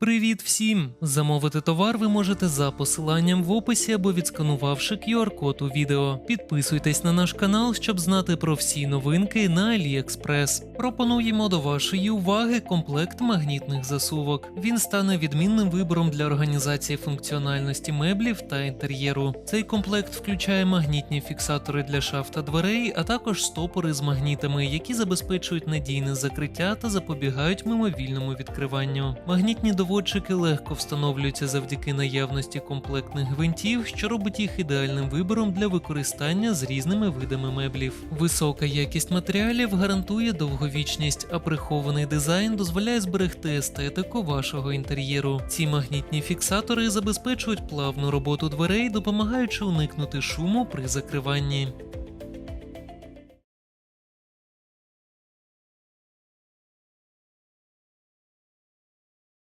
Привіт всім! Замовити товар ви можете за посиланням в описі або відсканувавши QR-код у відео. Підписуйтесь на наш канал, щоб знати про всі новинки на AliExpress. Пропонуємо до вашої уваги комплект магнітних засувок. Він стане відмінним вибором для організації функціональності меблів та інтер'єру. Цей комплект включає магнітні фіксатори для шаф та дверей, а також стопори з магнітами, які забезпечують надійне закриття та запобігають мимовільному відкриванню. Магнітні доводчики легко встановлюються завдяки наявності комплектних гвинтів, що робить їх ідеальним вибором для використання з різними видами меблів. Висока якість матеріалів гарантує довговічність, а прихований дизайн дозволяє зберегти естетику вашого інтер'єру. Ці магнітні фіксатори забезпечують плавну роботу дверей, допомагаючи уникнути шуму при закриванні.